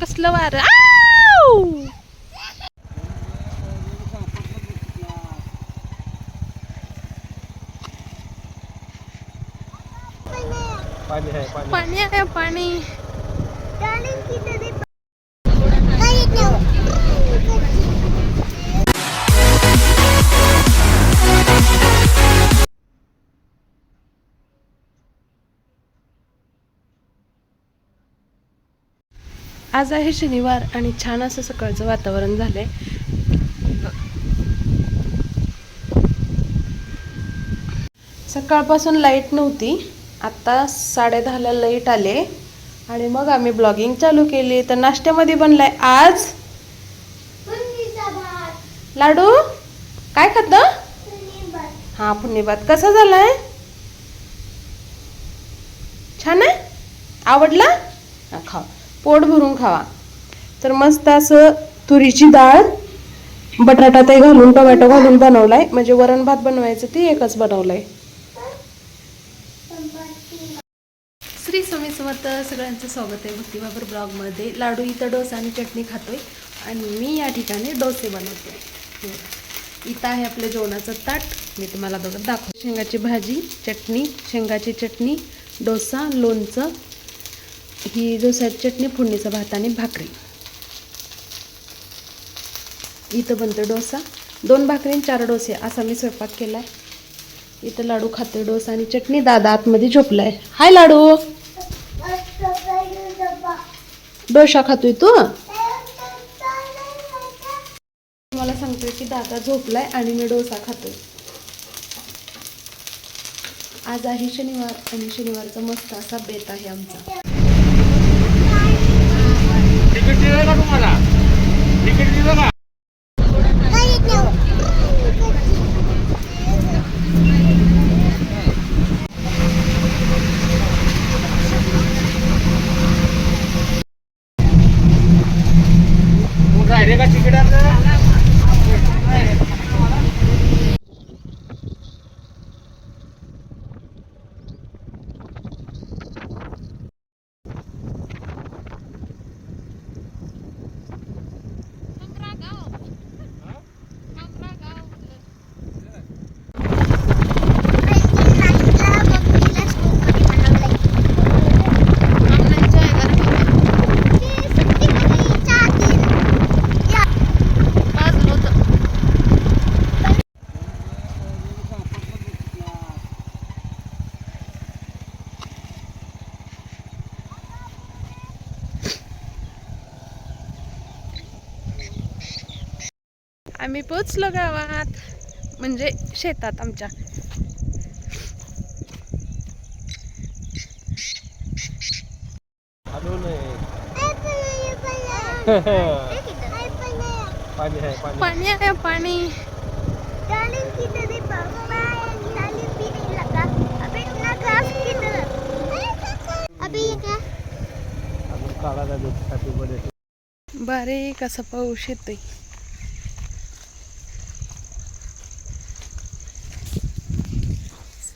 कसलं वार! पाणी आहे पाणी आज आहे शनिवार आणि छान असं सकाळचं वातावरण झालंय. सकाळपासून लाइट नव्हती. आत्ता साडेदहाला लाइट आले. आणि मग आम्ही ब्लॉगिंग चालू केली. तर नाश्त्यामध्ये बनलाय आज लाडू? काय खात? हा पुण्य भात. कसा झालाय? छान आहे? आवडला? हा, खा पोट भरून खावा. तर मस्त असं तुरीची डाळ बटाटा ते घालून टोमॅटो घालून बनवलाय. म्हणजे वरण भात बनवायचं ते एकच बनवलंय. श्री स्वामी समर्थ सगळ्यांचं स्वागत आहे भक्तिबाबर ब्लॉगमध्ये. लाडू इथं डोसा आणि चटणी खातोय आणि मी या ठिकाणी डोसे बनवते. इथं आहे आपल्या जेवणाचं ताट. मी तुम्हाला दोघं दाखव शेंगाची भाजी चटणी शेंगाची चटणी डोसा लोणचं ही डोस्याची चटणी फोडणीचा भात आणि भाकरी. इथं बनतं डोसा. दोन भाकरी आणि चार डोसे असा मी स्वयंपाक केला आहे इथं लाडू खाते डोसा आणि चटणी. दादा आतमध्ये झोपला आहे हाय लाडू. डोसा खातोय तू? मला सांगतोय की दादा झोपलाय आणि मी डोसा खातोय. आज आहे शनिवार आणि शनिवारचा मस्त असा बेत आहे आमचा तिकीट दिलं का तुम्हाला? तिकीट दिलं का मग राहिले का तिकिटाचं आम्ही पोचलो गावात. म्हणजे शेतात आमच्या. पाणी आहे पाणी बारीक असा पाऊस येतोय.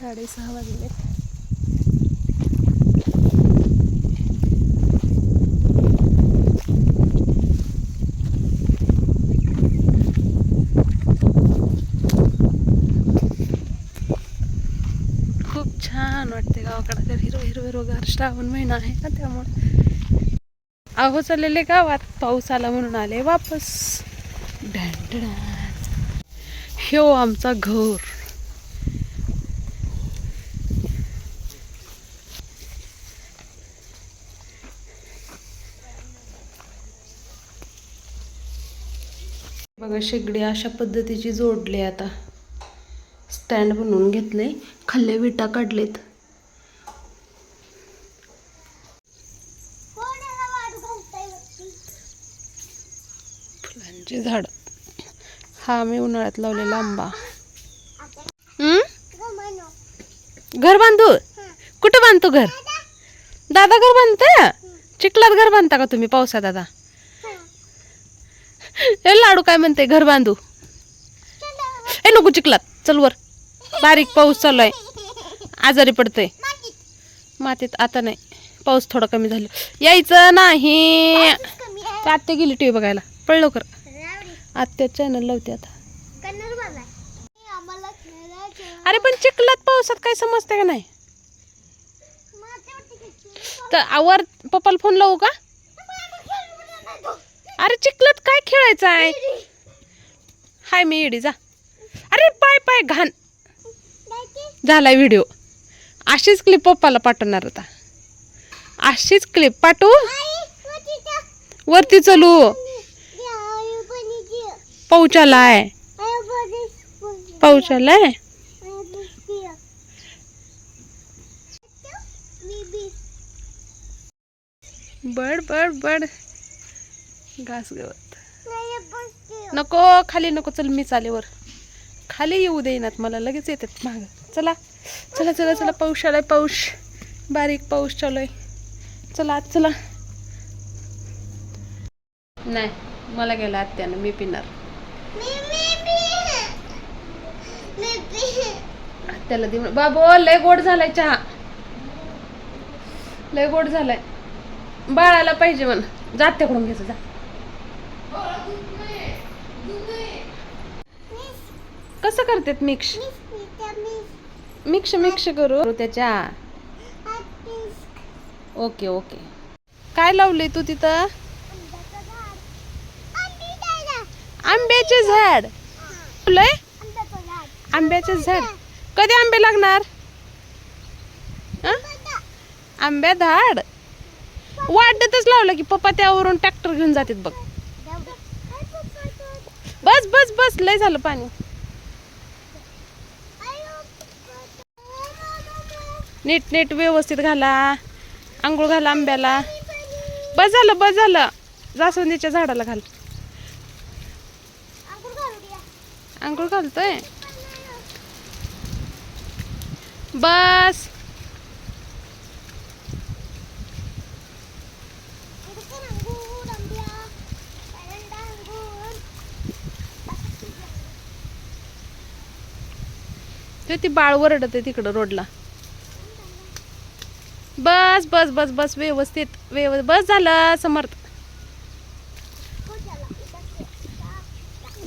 साडेसहा वाजले. खूप छान वाटते गावाकडे. तर हिरो हिरो हिरवगार श्रावण महिना आहे ना त्यामुळे. अहो चाललेले गावात. पाऊस आला म्हणून आले वापस. डॅन ह्यो हो आमचा घर. बघा शेगडी अशा पद्धतीची जोडली आता. स्टँड बनवून घेतले खाल्ले विटा काढलेत. फुलांची झाड. हा मी उन्हाळ्यात लावलेला आंबा. हम्म? घर बांधू? कुठं बांधतो घर? दादा. घर बांधताय? चिखलात घर बांधता का तुम्ही पावसात दादा ए लाडू काय म्हणते? घर बांधू. ए नको चिखलात. चल वर. बारीक पाऊस चालू आहे. आजारी पडतंय. मातीत आता नाही. पाऊस थोडा कमी झाला. यायचं नाही. आत्या गेली टी व्ही बघायला. पळ लवकर. आत्या चॅनल लावते आता. अरे पण चिखलात पावसात काय समजते का नाही? तर आवर पप्पाला फोन लावू का? अरे चिखलात काय खेळायचं आहे? हाय मी इडी जा. अरे पाय पाय घाण. झालाय व्हिडिओ. अशीच क्लिप पप्पाला पाठवणार होता. अशीच क्लिप पाठवू. वरती चलू. पाऊच आलाय पाऊच आलाय बड बड बड. घास गवत. नको खाली नको चल मी चालेवर खाली येऊ देईनात मला लगेच येतात माग. चला चला चला चला पाऊस आलाय पाऊस. बारीक पाऊस चालू आहे. चला आत चला. नाही मला गेला आत्यानं मी पिणार. आत्याला दे बाबो लय गोड झालाय चहा. लय गोड झालाय. बाळाला पाहिजे म्हण. जात्याकडून घ्यायचं जा. कसं करतात मिक्स? मिक्स मिक्स करू. त्याच्या. Okay okay. काय लावले तू तिथं? आंब्याचे झाड. लय आंब्याचे झाड. कधी आंबे लागणार? आंब्या झाड वाढतच लावलं की पप्पा त्यावरून ट्रॅक्टर घेऊन जातात बघ. बस बस बस. लय झालं पाणी. नीट नीट व्यवस्थित घाला आंघोळ घाला आंब्याला. बस झालं बस झालं. जास्वंदीच्या झाडाला घाल. आंघोळ घालतोय? बस. ते ती बाळ वरडत आहे तिकडं रोडला. बस बस बस बस व्यवस्थित व्यव बस झालं समर्थ.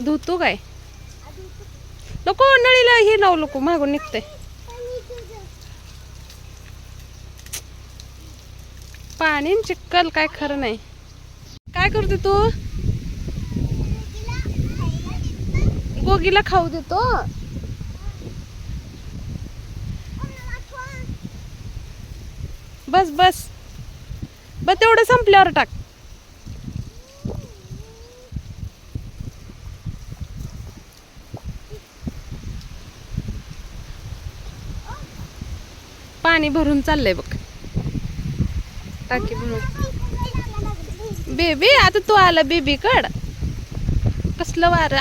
धुतो काय? नको नळीला हे लावू नको मागून निघते पाणी चिक्कल काय खरं नाही. काय करते तू? गोगीला खाऊ देतो? बस बस. बस तेवढं संपल्यावर टाक. पाणी भरून चाललंय बघ. टाकी भरून. बेबी आता तू आला बेबी कड कसलं वार.